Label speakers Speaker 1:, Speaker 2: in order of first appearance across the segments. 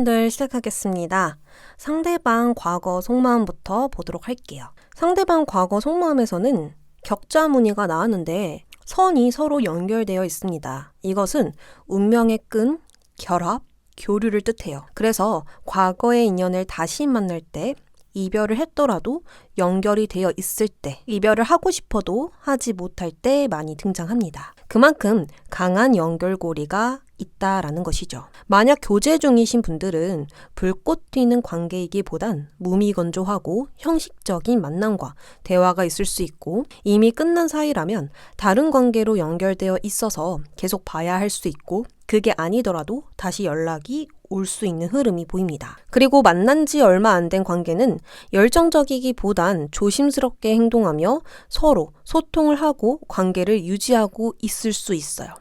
Speaker 1: 1번 분들 시작하겠습니다. 상대방 과거 속마음부터 보도록 할게요. 상대방 과거 속마음에서는 격자 무늬가 나왔는데 선이 서로 연결되어 있습니다. 이것은 운명의 끈, 결합, 교류를 뜻해요. 그래서 과거의 인연을 다시 만날 때 이별을 했더라도 연결이 되어 있을 때, 이별을 하고 싶어도 하지 못할 때 많이 등장합니다. 그만큼 강한 연결고리가 있다라는 것이죠. 만약 교제 중이신 분들은 불꽃 튀는 관계이기보단 무미건조하고 형식적인 만남과 대화가 있을 수 있고 이미 끝난 사이라면 다른 관계로 연결되어 있어서 계속 봐야 할 수 있고 그게 아니더라도 다시 연락이 올 수 있는 흐름이 보입니다. 그리고 만난 지 얼마 안 된 관계는 열정적이기보단 조심스럽게 행동하며 서로 소통을 하고 관계를 유지하고 있을 수 있어요.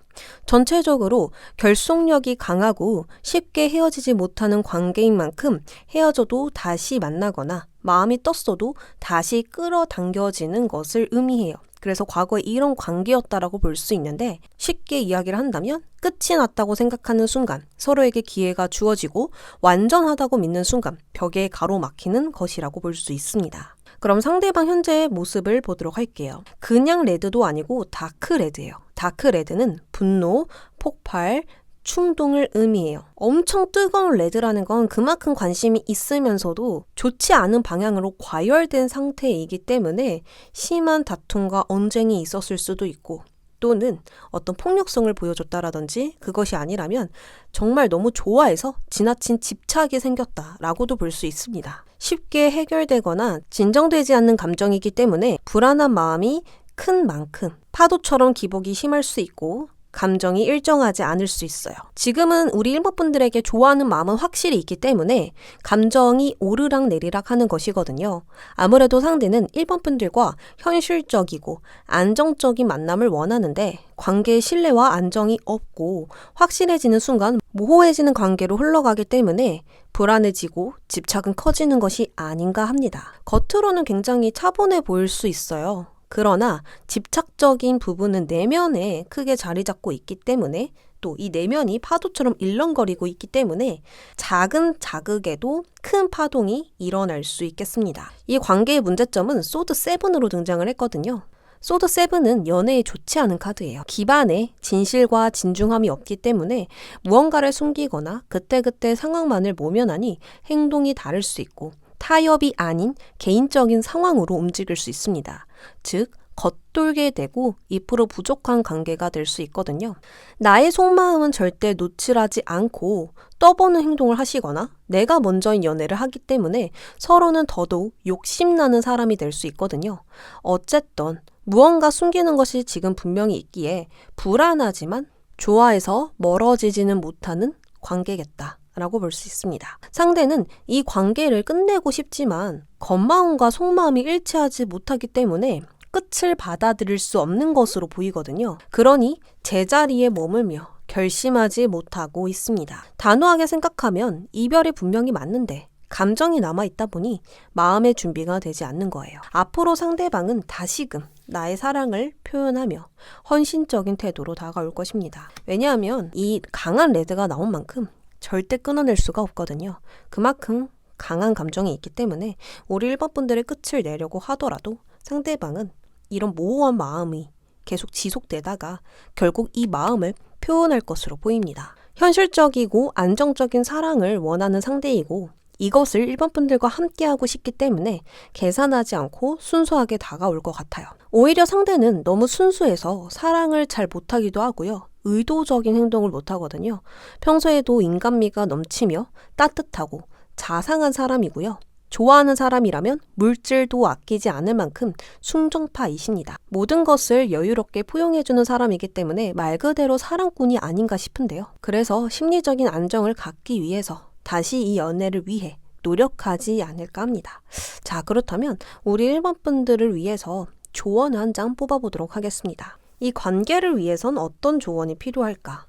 Speaker 1: 전체적으로 결속력이 강하고 쉽게 헤어지지 못하는 관계인 만큼 헤어져도 다시 만나거나 마음이 떴어도 다시 끌어당겨지는 것을 의미해요. 그래서 과거에 이런 관계였다라고 볼 수 있는데 쉽게 이야기를 한다면 끝이 났다고 생각하는 순간 서로에게 기회가 주어지고 완전하다고 믿는 순간 벽에 가로막히는 것이라고 볼 수 있습니다. 그럼 상대방 현재의 모습을 보도록 할게요. 그냥 레드도 아니고 다크 레드예요. 다크 레드는 분노, 폭발, 충동을 의미해요. 엄청 뜨거운 레드라는 건 그만큼 관심이 있으면서도 좋지 않은 방향으로 과열된 상태이기 때문에 심한 다툼과 언쟁이 있었을 수도 있고 또는 어떤 폭력성을 보여줬다라든지 그것이 아니라면 정말 너무 좋아해서 지나친 집착이 생겼다라고도 볼 수 있습니다. 쉽게 해결되거나 진정되지 않는 감정이기 때문에 불안한 마음이 큰 만큼 파도처럼 기복이 심할 수 있고 감정이 일정하지 않을 수 있어요. 지금은 우리 일본 분들에게 좋아하는 마음은 확실히 있기 때문에 감정이 오르락 내리락 하는 것이거든요. 아무래도 상대는 일본 분들과 현실적이고 안정적인 만남을 원하는데 관계의 신뢰와 안정이 없고 확실해지는 순간 모호해지는 관계로 흘러가기 때문에 불안해지고 집착은 커지는 것이 아닌가 합니다. 겉으로는 굉장히 차분해 보일 수 있어요. 그러나 집착적인 부분은 내면에 크게 자리 잡고 있기 때문에 또 이 내면이 파도처럼 일렁거리고 있기 때문에 작은 자극에도 큰 파동이 일어날 수 있겠습니다. 이 관계의 문제점은 소드 세븐으로 등장을 했거든요. 소드 세븐은 연애에 좋지 않은 카드예요. 기반에 진실과 진중함이 없기 때문에 무언가를 숨기거나 그때그때 상황만을 모면하니 행동이 다를 수 있고 타협이 아닌 개인적인 상황으로 움직일 수 있습니다. 즉, 겉돌게 되고 2% 부족한 관계가 될 수 있거든요. 나의 속마음은 절대 노출하지 않고 떠보는 행동을 하시거나 내가 먼저인 연애를 하기 때문에 서로는 더더욱 욕심나는 사람이 될 수 있거든요. 어쨌든 무언가 숨기는 것이 지금 분명히 있기에 불안하지만 좋아해서 멀어지지는 못하는 관계겠다. 라고 볼 수 있습니다. 상대는 이 관계를 끝내고 싶지만 겉마음과 속마음이 일치하지 못하기 때문에 끝을 받아들일 수 없는 것으로 보이거든요. 그러니 제자리에 머물며 결심하지 못하고 있습니다. 단호하게 생각하면 이별이 분명히 맞는데 감정이 남아 있다 보니 마음의 준비가 되지 않는 거예요. 앞으로 상대방은 다시금 나의 사랑을 표현하며 헌신적인 태도로 다가올 것입니다. 왜냐하면 이 강한 레드가 나온 만큼 절대 끊어낼 수가 없거든요. 그만큼 강한 감정이 있기 때문에 우리 1번 분들의 끝을 내려고 하더라도 상대방은 이런 모호한 마음이 계속 지속되다가 결국 이 마음을 표현할 것으로 보입니다. 현실적이고 안정적인 사랑을 원하는 상대이고 이것을 1번 분들과 함께하고 싶기 때문에 계산하지 않고 순수하게 다가올 것 같아요. 오히려 상대는 너무 순수해서 사랑을 잘 못하기도 하고요. 의도적인 행동을 못하거든요. 평소에도 인간미가 넘치며 따뜻하고 자상한 사람이고요. 좋아하는 사람이라면 물질도 아끼지 않을 만큼 숭정파이십니다. 모든 것을 여유롭게 포용해주는 사람이기 때문에 말 그대로 사랑꾼이 아닌가 싶은데요. 그래서 심리적인 안정을 갖기 위해서 다시 이 연애를 위해 노력하지 않을까 합니다. 자, 그렇다면 우리 1번 분들을 위해서 조언 한 장 뽑아보도록 하겠습니다. 이 관계를 위해선 어떤 조언이 필요할까?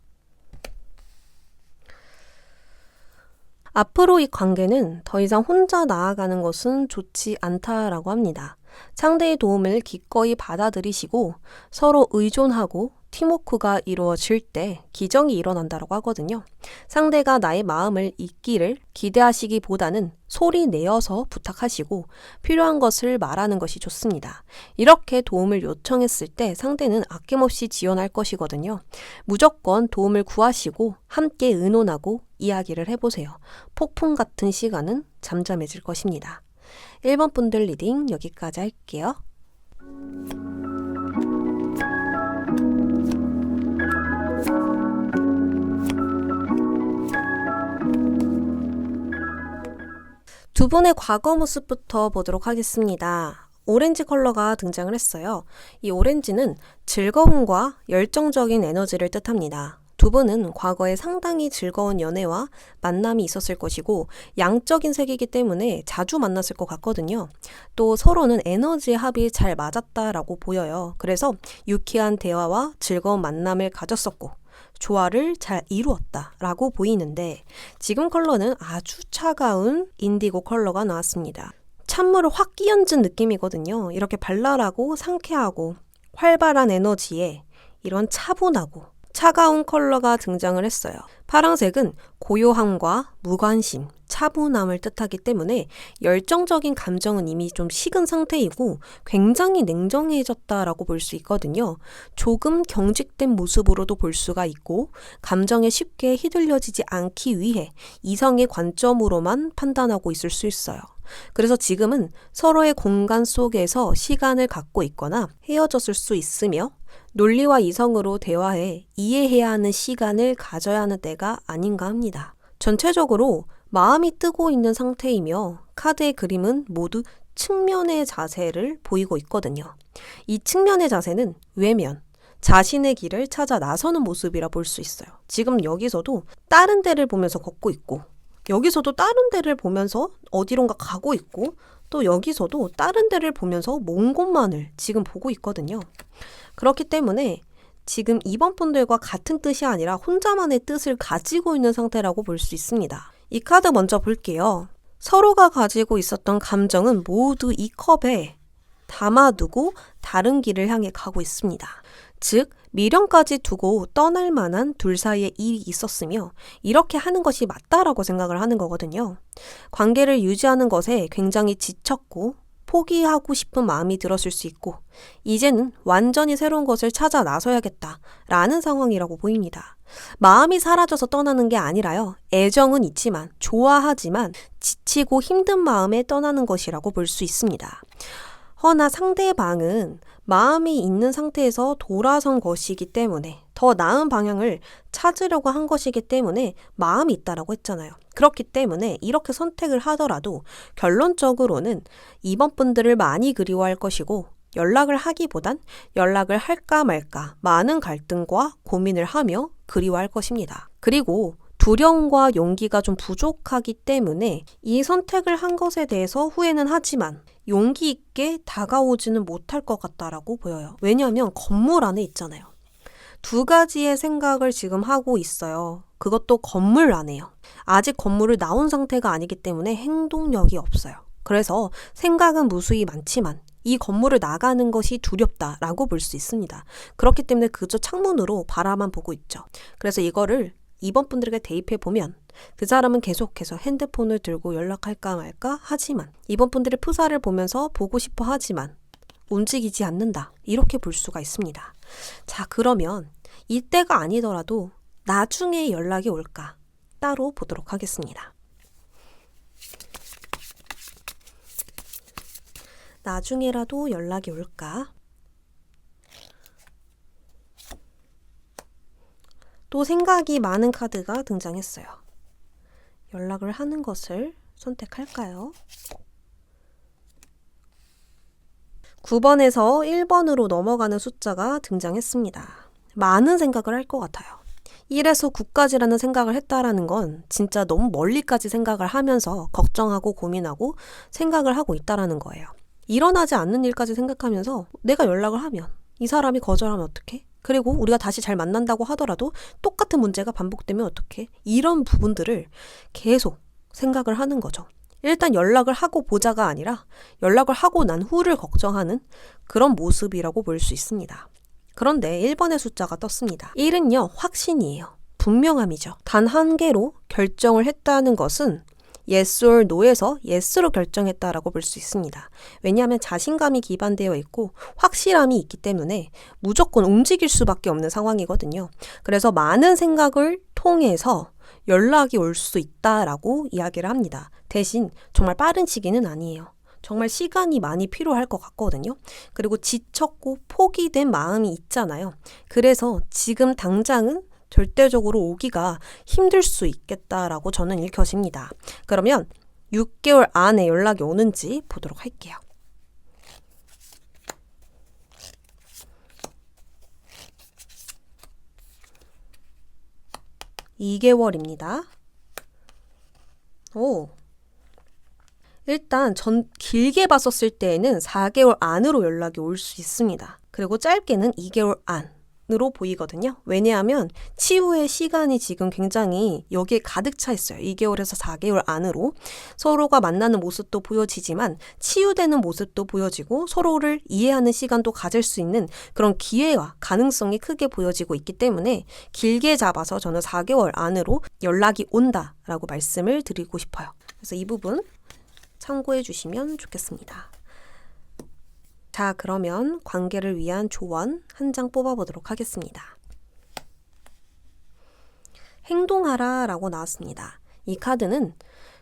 Speaker 1: 앞으로 이 관계는 더 이상 혼자 나아가는 것은 좋지 않다라고 합니다. 상대의 도움을 기꺼이 받아들이시고 서로 의존하고 팀워크가 이루어질 때 기정이 일어난다고 하거든요. 상대가 나의 마음을 잊기를 기대하시기보다는 소리 내어서 부탁하시고 필요한 것을 말하는 것이 좋습니다. 이렇게 도움을 요청했을 때 상대는 아낌없이 지원할 것이거든요. 무조건 도움을 구하시고 함께 의논하고 이야기를 해보세요. 폭풍 같은 시간은 잠잠해질 것입니다. 1번 분들 리딩 여기까지 할게요. 두 분의 과거 모습부터 보도록 하겠습니다. 오렌지 컬러가 등장을 했어요. 이 오렌지는 즐거움과 열정적인 에너지를 뜻합니다. 두 분은 과거에 상당히 즐거운 연애와 만남이 있었을 것이고 양적인 색이기 때문에 자주 만났을 것 같거든요. 또 서로는 에너지의 합이 잘 맞았다라고 보여요. 그래서 유쾌한 대화와 즐거운 만남을 가졌었고 조화를 잘 이루었다라고 보이는데 지금 컬러는 아주 차가운 인디고 컬러가 나왔습니다. 찬물을 확 끼얹은 느낌이거든요. 이렇게 발랄하고 상쾌하고 활발한 에너지에 이런 차분하고 차가운 컬러가 등장을 했어요. 파랑색은 고요함과 무관심, 차분함을 뜻하기 때문에 열정적인 감정은 이미 좀 식은 상태이고 굉장히 냉정해졌다라고 볼 수 있거든요. 조금 경직된 모습으로도 볼 수가 있고 감정에 쉽게 휘둘려지지 않기 위해 이성의 관점으로만 판단하고 있을 수 있어요. 그래서 지금은 서로의 공간 속에서 시간을 갖고 있거나 헤어졌을 수 있으며 논리와 이성으로 대화해 이해해야 하는 시간을 가져야 하는 때가 아닌가 합니다. 전체적으로 마음이 뜨고 있는 상태이며 카드의 그림은 모두 측면의 자세를 보이고 있거든요. 이 측면의 자세는 외면, 자신의 길을 찾아 나서는 모습이라 볼 수 있어요. 지금 여기서도 다른 데를 보면서 걷고 있고, 여기서도 다른 데를 보면서 어디론가 가고 있고, 또 여기서도 다른 데를 보면서 먼 곳만을 지금 보고 있거든요. 그렇기 때문에 지금 이번 분들과 같은 뜻이 아니라 혼자만의 뜻을 가지고 있는 상태라고 볼 수 있습니다. 이 카드 먼저 볼게요. 서로가 가지고 있었던 감정은 모두 이 컵에 담아두고 다른 길을 향해 가고 있습니다. 즉, 미련까지 두고 떠날 만한 둘 사이에 일이 있었으며 이렇게 하는 것이 맞다라고 생각을 하는 거거든요. 관계를 유지하는 것에 굉장히 지쳤고 포기하고 싶은 마음이 들었을 수 있고 이제는 완전히 새로운 것을 찾아 나서야겠다라는 상황이라고 보입니다. 마음이 사라져서 떠나는 게 아니라요. 애정은 있지만 좋아하지만 지치고 힘든 마음에 떠나는 것이라고 볼 수 있습니다. 허나 상대방은 마음이 있는 상태에서 돌아선 것이기 때문에 더 나은 방향을 찾으려고 한 것이기 때문에 마음이 있다라고 했잖아요. 그렇기 때문에 이렇게 선택을 하더라도 결론적으로는 이번 분들을 많이 그리워할 것이고 연락을 하기보단 연락을 할까 말까 많은 갈등과 고민을 하며 그리워할 것입니다. 그리고 두려움과 용기가 좀 부족하기 때문에 이 선택을 한 것에 대해서 후회는 하지만 용기 있게 다가오지는 못할 것 같다라고 보여요. 왜냐하면 건물 안에 있잖아요. 두 가지의 생각을 지금 하고 있어요. 그것도 건물 안에요. 아직 건물을 나온 상태가 아니기 때문에 행동력이 없어요. 그래서 생각은 무수히 많지만 이 건물을 나가는 것이 두렵다라고 볼 수 있습니다. 그렇기 때문에 그저 창문으로 바라만 보고 있죠. 그래서 이거를 이번 분들에게 대입해 보면 그 사람은 계속해서 핸드폰을 들고 연락할까 말까 하지만 이번 분들의 프사를 보면서 보고 싶어 하지만 움직이지 않는다. 이렇게 볼 수가 있습니다. 자, 그러면 이때가 아니더라도 나중에 연락이 올까? 따로 보도록 하겠습니다. 나중에라도 연락이 올까? 또 생각이 많은 카드가 등장했어요. 연락을 하는 것을 선택할까요? 9번에서 1번으로 넘어가는 숫자가 등장했습니다. 많은 생각을 할 것 같아요. 1에서 9까지라는 생각을 했다라는 건 진짜 너무 멀리까지 생각을 하면서 걱정하고 고민하고 생각을 하고 있다라는 거예요. 일어나지 않는 일까지 생각하면서 내가 연락을 하면 이 사람이 거절하면 어떡해? 그리고 우리가 다시 잘 만난다고 하더라도 똑같은 문제가 반복되면 어떡해? 이런 부분들을 계속 생각을 하는 거죠. 일단 연락을 하고 보자가 아니라 연락을 하고 난 후를 걱정하는 그런 모습이라고 볼 수 있습니다. 그런데 1번의 숫자가 떴습니다. 1은요, 확신이에요. 분명함이죠. 단 한 개로 결정을 했다는 것은 yes or no에서 yes로 결정했다라고 볼 수 있습니다. 왜냐하면 자신감이 기반되어 있고 확실함이 있기 때문에 무조건 움직일 수밖에 없는 상황이거든요. 그래서 많은 생각을 통해서 연락이 올 수 있다라고 이야기를 합니다. 대신 정말 빠른 시기는 아니에요. 정말 시간이 많이 필요할 것 같거든요. 그리고 지쳤고 포기된 마음이 있잖아요. 그래서 지금 당장은 절대적으로 오기가 힘들 수 있겠다라고 저는 읽혀집니다. 그러면 6개월 안에 연락이 오는지 보도록 할게요. 2개월입니다. 오. 일단 전 길게 봤었을 때에는 4개월 안으로 연락이 올 수 있습니다. 그리고 짧게는 2개월 안. 으로 보이거든요. 왜냐하면 치유의 시간이 지금 굉장히 여기에 가득 차 있어요. 2개월에서 4개월 안으로 서로가 만나는 모습도 보여지지만 치유되는 모습도 보여지고 서로를 이해하는 시간도 가질 수 있는 그런 기회와 가능성이 크게 보여지고 있기 때문에 길게 잡아서 저는 4개월 안으로 연락이 온다라고 말씀을 드리고 싶어요. 그래서 이 부분 참고해 주시면 좋겠습니다. 자, 그러면 관계를 위한 조언 한 장 뽑아보도록 하겠습니다. 행동하라 라고 나왔습니다. 이 카드는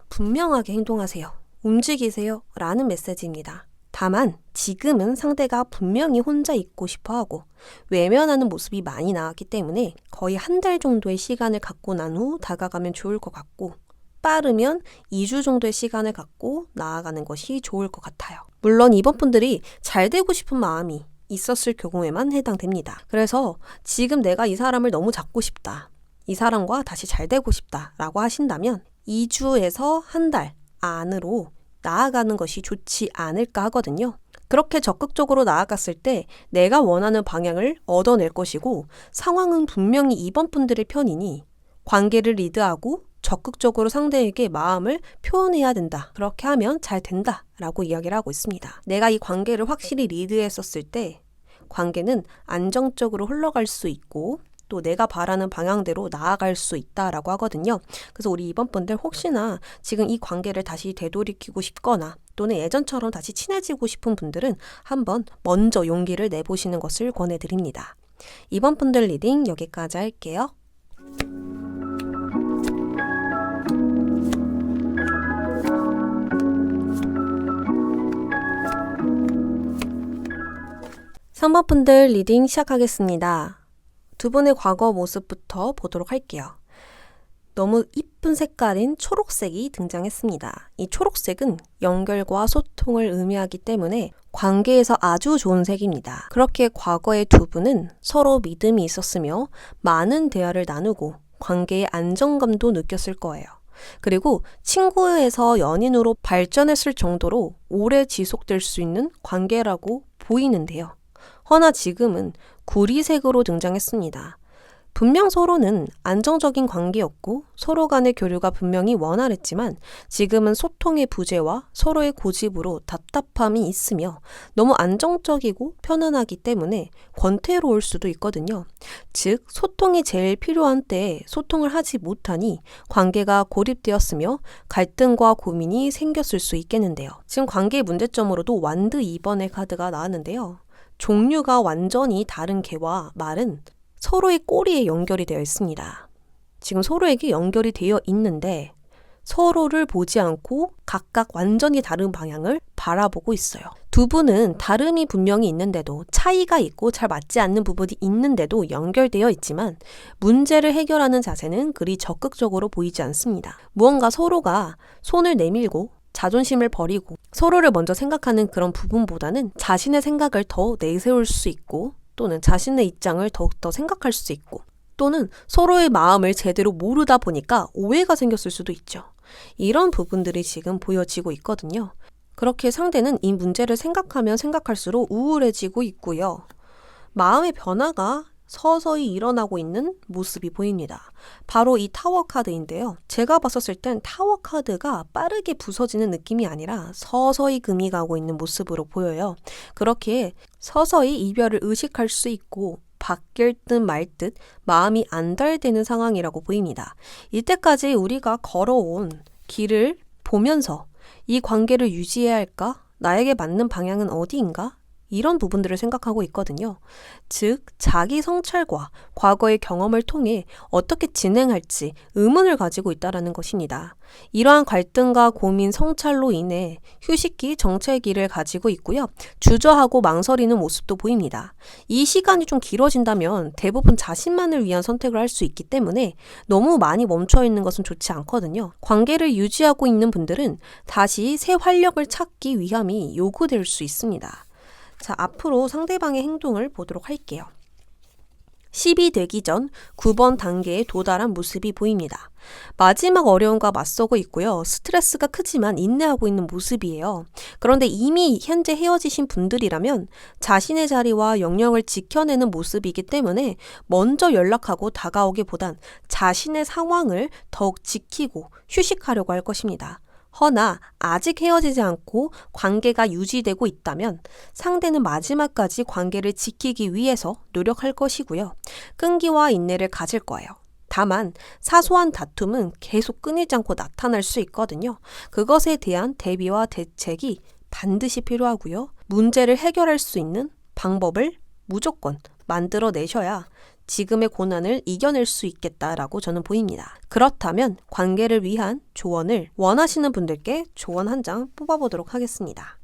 Speaker 1: 분명하게 행동하세요. 움직이세요. 라는 메시지입니다. 다만 지금은 상대가 분명히 혼자 있고 싶어 하고 외면하는 모습이 많이 나왔기 때문에 거의 한 달 정도의 시간을 갖고 난 후 다가가면 좋을 것 같고 빠르면 2주 정도의 시간을 갖고 나아가는 것이 좋을 것 같아요. 물론 이번 분들이 잘 되고 싶은 마음이 있었을 경우에만 해당됩니다. 그래서 지금 내가 이 사람을 너무 잡고 싶다. 이 사람과 다시 잘 되고 싶다. 라고 하신다면 2주에서 한 달 안으로 나아가는 것이 좋지 않을까 하거든요. 그렇게 적극적으로 나아갔을 때 내가 원하는 방향을 얻어낼 것이고 상황은 분명히 이번 분들의 편이니 관계를 리드하고 적극적으로 상대에게 마음을 표현해야 된다. 그렇게 하면 잘 된다. 라고 이야기를 하고 있습니다. 내가 이 관계를 확실히 리드했었을 때 관계는 안정적으로 흘러갈 수 있고 또 내가 바라는 방향대로 나아갈 수 있다라고 하거든요. 그래서 우리 이번 분들 혹시나 지금 이 관계를 다시 되돌이키고 싶거나 또는 예전처럼 다시 친해지고 싶은 분들은 한번 먼저 용기를 내보시는 것을 권해드립니다. 이번 분들 리딩 여기까지 할게요. 3번 분들 리딩 시작하겠습니다. 두 분의 과거 모습부터 보도록 할게요. 너무 이쁜 색깔인 초록색이 등장했습니다. 이 초록색은 연결과 소통을 의미하기 때문에 관계에서 아주 좋은 색입니다. 그렇게 과거의 두 분은 서로 믿음이 있었으며 많은 대화를 나누고 관계의 안정감도 느꼈을 거예요. 그리고 친구에서 연인으로 발전했을 정도로 오래 지속될 수 있는 관계라고 보이는데요. 허나 지금은 구리색으로 등장했습니다. 분명 서로는 안정적인 관계였고 서로 간의 교류가 분명히 원활했지만 지금은 소통의 부재와 서로의 고집으로 답답함이 있으며 너무 안정적이고 편안하기 때문에 권태로울 수도 있거든요. 즉, 소통이 제일 필요한 때에 소통을 하지 못하니 관계가 고립되었으며 갈등과 고민이 생겼을 수 있겠는데요. 지금 관계의 문제점으로도 완드 2번의 카드가 나왔는데요. 종류가 완전히 다른 개와 말은 서로의 꼬리에 연결이 되어 있습니다. 지금 서로에게 연결이 되어 있는데 서로를 보지 않고 각각 완전히 다른 방향을 바라보고 있어요. 두 분은 다름이 분명히 있는데도 차이가 있고 잘 맞지 않는 부분이 있는데도 연결되어 있지만 문제를 해결하는 자세는 그리 적극적으로 보이지 않습니다. 무언가 서로가 손을 내밀고 자존심을 버리고 서로를 먼저 생각하는 그런 부분보다는 자신의 생각을 더 내세울 수 있고 또는 자신의 입장을 더욱더 생각할 수 있고 또는 서로의 마음을 제대로 모르다 보니까 오해가 생겼을 수도 있죠. 이런 부분들이 지금 보여지고 있거든요. 그렇게 상대는 이 문제를 생각하면 생각할수록 우울해지고 있고요. 마음의 변화가 서서히 일어나고 있는 모습이 보입니다. 바로 이 타워 카드인데요. 제가 봤었을 땐 타워 카드가 빠르게 부서지는 느낌이 아니라 서서히 금이 가고 있는 모습으로 보여요. 그렇게 서서히 이별을 의식할 수 있고 바뀔 듯 말 듯 마음이 안달되는 상황이라고 보입니다. 이때까지 우리가 걸어온 길을 보면서 이 관계를 유지해야 할까? 나에게 맞는 방향은 어디인가? 이런 부분들을 생각하고 있거든요. 즉, 자기 성찰과 과거의 경험을 통해 어떻게 진행할지 의문을 가지고 있다라는 것입니다. 이러한 갈등과 고민, 성찰로 인해 휴식기, 정체기를 가지고 있고요. 주저하고 망설이는 모습도 보입니다. 이 시간이 좀 길어진다면 대부분 자신만을 위한 선택을 할 수 있기 때문에 너무 많이 멈춰 있는 것은 좋지 않거든요. 관계를 유지하고 있는 분들은 다시 새 활력을 찾기 위함이 요구될 수 있습니다. 자, 앞으로 상대방의 행동을 보도록 할게요. 10이 되기 전 9번 단계에 도달한 모습이 보입니다. 마지막 어려움과 맞서고 있고요. 스트레스가 크지만 인내하고 있는 모습이에요. 그런데 이미 현재 헤어지신 분들이라면 자신의 자리와 영역을 지켜내는 모습이기 때문에 먼저 연락하고 다가오기보단 자신의 상황을 더욱 지키고 휴식하려고 할 것입니다. 허나 아직 헤어지지 않고 관계가 유지되고 있다면 상대는 마지막까지 관계를 지키기 위해서 노력할 것이고요. 끈기와 인내를 가질 거예요. 다만 사소한 다툼은 계속 끊이지 않고 나타날 수 있거든요. 그것에 대한 대비와 대책이 반드시 필요하고요. 문제를 해결할 수 있는 방법을 무조건 만들어 내셔야 지금의 고난을 이겨낼 수 있겠다라고 저는 보입니다. 그렇다면 관계를 위한 조언을 원하시는 분들께 조언 한 장 뽑아보도록 하겠습니다.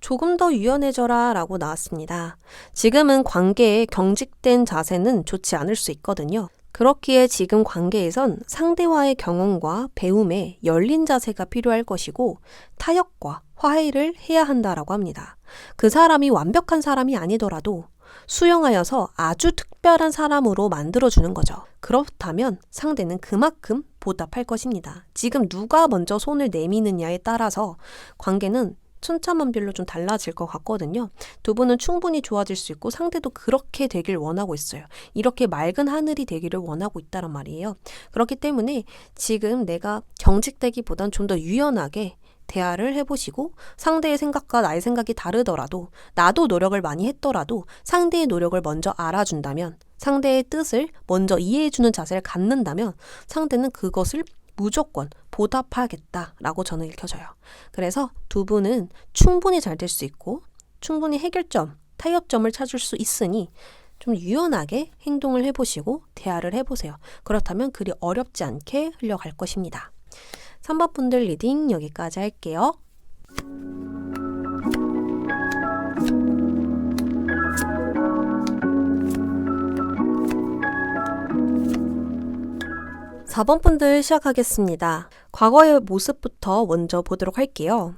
Speaker 1: 조금 더 유연해져라 라고 나왔습니다. 지금은 관계에 경직된 자세는 좋지 않을 수 있거든요. 그렇기에 지금 관계에선 상대와의 경험과 배움에 열린 자세가 필요할 것이고 타협과 화해를 해야 한다라고 합니다. 그 사람이 완벽한 사람이 아니더라도 수용하여서 아주 특별한 사람으로 만들어주는 거죠. 그렇다면 상대는 그만큼 보답할 것입니다. 지금 누가 먼저 손을 내미느냐에 따라서 관계는 천차만별로 좀 달라질 것 같거든요. 두 분은 충분히 좋아질 수 있고 상대도 그렇게 되길 원하고 있어요. 이렇게 맑은 하늘이 되기를 원하고 있다란 말이에요. 그렇기 때문에 지금 내가 경직되기보단 좀 더 유연하게 대화를 해보시고 상대의 생각과 나의 생각이 다르더라도 나도 노력을 많이 했더라도 상대의 노력을 먼저 알아준다면 상대의 뜻을 먼저 이해해주는 자세를 갖는다면 상대는 그것을 무조건 보답하겠다라고 저는 읽혀져요. 그래서 두 분은 충분히 잘 될 수 있고 충분히 해결점, 타협점을 찾을 수 있으니 좀 유연하게 행동을 해보시고 대화를 해보세요. 그렇다면 그리 어렵지 않게 흘러갈 것입니다. 3번 분들 리딩 여기까지 할게요. 4번 분들 시작하겠습니다. 과거의 모습부터 먼저 보도록 할게요.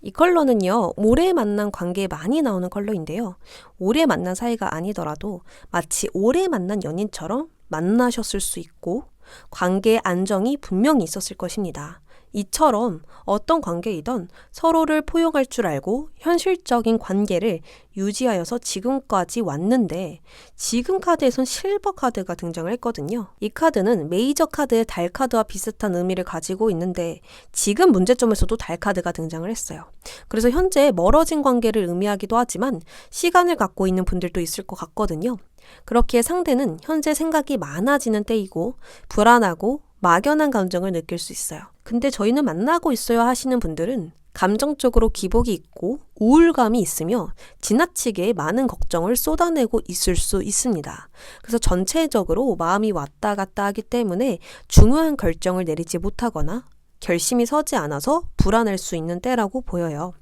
Speaker 1: 이 컬러는요, 오래 만난 관계에 많이 나오는 컬러인데요. 오래 만난 사이가 아니더라도 마치 오래 만난 연인처럼 만나셨을 수 있고, 관계의 안정이 분명히 있었을 것입니다. 이처럼 어떤 관계이던 서로를 포용할 줄 알고 현실적인 관계를 유지하여서 지금까지 왔는데 지금 카드에선 실버 카드가 등장을 했거든요. 이 카드는 메이저 카드의 달 카드와 비슷한 의미를 가지고 있는데 지금 문제점에서도 달 카드가 등장을 했어요. 그래서 현재 멀어진 관계를 의미하기도 하지만 시간을 갖고 있는 분들도 있을 것 같거든요. 그렇기에 상대는 현재 생각이 많아지는 때이고 불안하고 막연한 감정을 느낄 수 있어요. 근데 저희는 만나고 있어요 하시는 분들은 감정적으로 기복이 있고 우울감이 있으며 지나치게 많은 걱정을 쏟아내고 있을 수 있습니다. 그래서 전체적으로 마음이 왔다 갔다 하기 때문에 중요한 결정을 내리지 못하거나 결심이 서지 않아서 불안할 수 있는 때라고 보여요.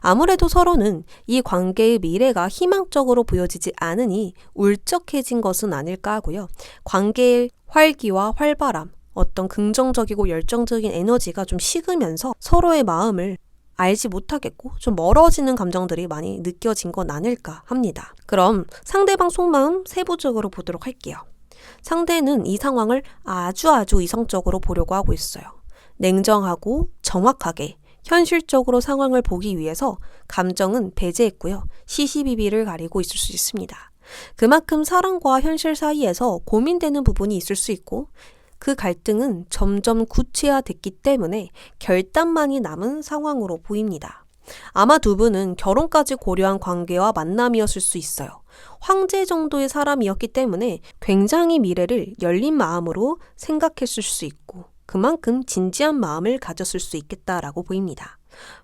Speaker 1: 아무래도 서로는 이 관계의 미래가 희망적으로 보여지지 않으니 울적해진 것은 아닐까 하고요. 관계의 활기와 활발함, 어떤 긍정적이고 열정적인 에너지가 좀 식으면서 서로의 마음을 알지 못하겠고 좀 멀어지는 감정들이 많이 느껴진 건 아닐까 합니다. 그럼 상대방 속마음 세부적으로 보도록 할게요. 상대는 이 상황을 아주 아주 이성적으로 보려고 하고 있어요. 냉정하고 정확하게 현실적으로 상황을 보기 위해서 감정은 배제했고요. 시시비비를 가리고 있을 수 있습니다. 그만큼 사랑과 현실 사이에서 고민되는 부분이 있을 수 있고 그 갈등은 점점 구체화됐기 때문에 결단만이 남은 상황으로 보입니다. 아마 두 분은 결혼까지 고려한 관계와 만남이었을 수 있어요. 황제 정도의 사람이었기 때문에 굉장히 미래를 열린 마음으로 생각했을 수 있고 그만큼 진지한 마음을 가졌을 수 있겠다라고 보입니다.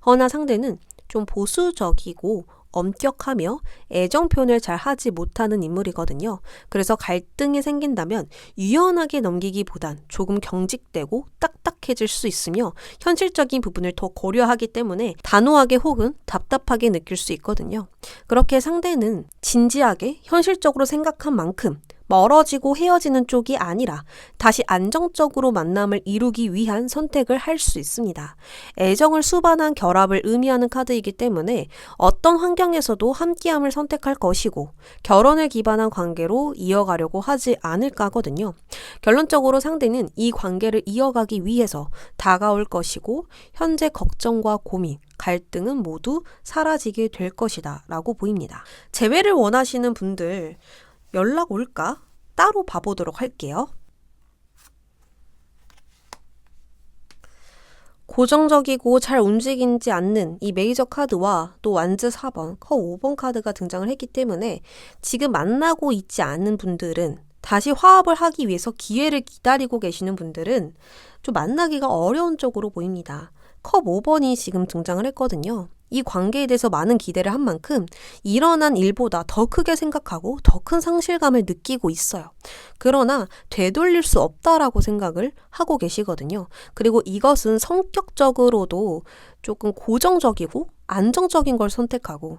Speaker 1: 허나 상대는 좀 보수적이고 엄격하며 애정 표현을 잘 하지 못하는 인물이거든요. 그래서 갈등이 생긴다면 유연하게 넘기기보단 조금 경직되고 딱딱해질 수 있으며 현실적인 부분을 더 고려하기 때문에 단호하게 혹은 답답하게 느낄 수 있거든요. 그렇게 상대는 진지하게 현실적으로 생각한 만큼 멀어지고 헤어지는 쪽이 아니라 다시 안정적으로 만남을 이루기 위한 선택을 할 수 있습니다. 애정을 수반한 결합을 의미하는 카드이기 때문에 어떤 환경에서도 함께함을 선택할 것이고 결혼을 기반한 관계로 이어가려고 하지 않을까 하거든요. 결론적으로 상대는 이 관계를 이어가기 위해서 다가올 것이고 현재 걱정과 고민, 갈등은 모두 사라지게 될 것이다 라고 보입니다. 재회를 원하시는 분들 연락 올까? 따로 봐보도록 할게요. 고정적이고 잘 움직이지 않는 이 메이저 카드와 또 완즈 4번, 커 5번 카드가 등장을 했기 때문에 지금 만나고 있지 않은 분들은 다시 화합을 하기 위해서 기회를 기다리고 계시는 분들은 좀 만나기가 어려운 쪽으로 보입니다. 컵 5번이 지금 등장을 했거든요. 이 관계에 대해서 많은 기대를 한 만큼 일어난 일보다 더 크게 생각하고 더 큰 상실감을 느끼고 있어요. 그러나 되돌릴 수 없다라고 생각을 하고 계시거든요. 그리고 이것은 성격적으로도 조금 고정적이고 안정적인 걸 선택하고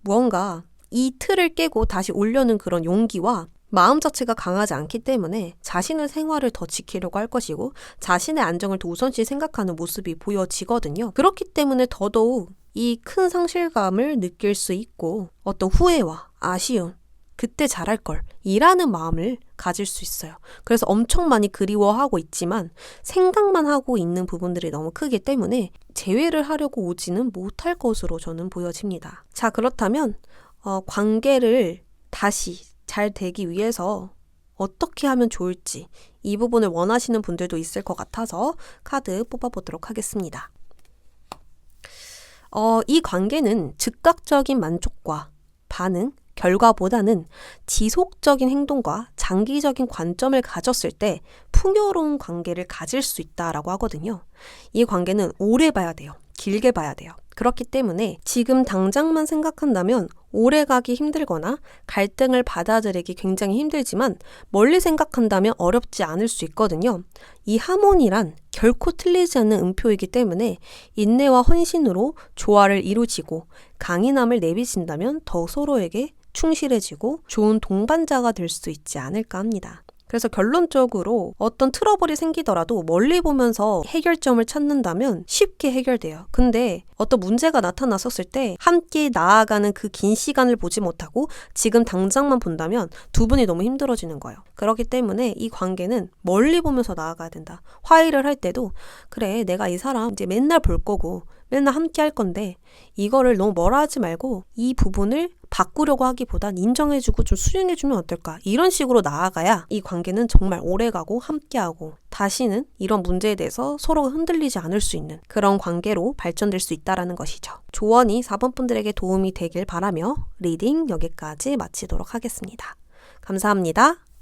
Speaker 1: 무언가 이 틀을 깨고 다시 올려는 그런 용기와 마음 자체가 강하지 않기 때문에 자신의 생활을 더 지키려고 할 것이고 자신의 안정을 더 우선시 생각하는 모습이 보여지거든요. 그렇기 때문에 더더욱 이 큰 상실감을 느낄 수 있고 어떤 후회와 아쉬움, 그때 잘할 걸 이라는 마음을 가질 수 있어요. 그래서 엄청 많이 그리워하고 있지만 생각만 하고 있는 부분들이 너무 크기 때문에 재회를 하려고 오지는 못할 것으로 저는 보여집니다. 자, 그렇다면 어, 관계를 다시 잘 되기 위해서 어떻게 하면 좋을지 이 부분을 원하시는 분들도 있을 것 같아서 카드 뽑아보도록 하겠습니다. 어, 이 관계는 즉각적인 만족과 반응, 결과보다는 지속적인 행동과 장기적인 관점을 가졌을 때 풍요로운 관계를 가질 수 있다라고 하거든요. 이 관계는 오래 봐야 돼요. 길게 봐야 돼요. 그렇기 때문에 지금 당장만 생각한다면 오래 가기 힘들거나 갈등을 받아들이기 굉장히 힘들지만 멀리 생각한다면 어렵지 않을 수 있거든요. 이 하모니란 결코 틀리지 않는 음표이기 때문에 인내와 헌신으로 조화를 이루지고 강인함을 내비친다면 더 서로에게 충실해지고 좋은 동반자가 될 수 있지 않을까 합니다. 그래서 결론적으로 어떤 트러블이 생기더라도 멀리 보면서 해결점을 찾는다면 쉽게 해결돼요. 근데 어떤 문제가 나타났었을 때 함께 나아가는 그 긴 시간을 보지 못하고 지금 당장만 본다면 두 분이 너무 힘들어지는 거예요. 그렇기 때문에 이 관계는 멀리 보면서 나아가야 된다. 화해를 할 때도 그래 내가 이 사람 이제 맨날 볼 거고 맨날 함께 할 건데 이거를 너무 멀어 하지 말고 이 부분을 바꾸려고 하기보단 인정해주고 좀 수용해주면 어떨까 이런 식으로 나아가야 이 관계는 정말 오래가고 함께하고 다시는 이런 문제에 대해서 서로가 흔들리지 않을 수 있는 그런 관계로 발전될 수 있다라는 것이죠. 조언이 4번 분들에게 도움이 되길 바라며 리딩 여기까지 마치도록 하겠습니다. 감사합니다.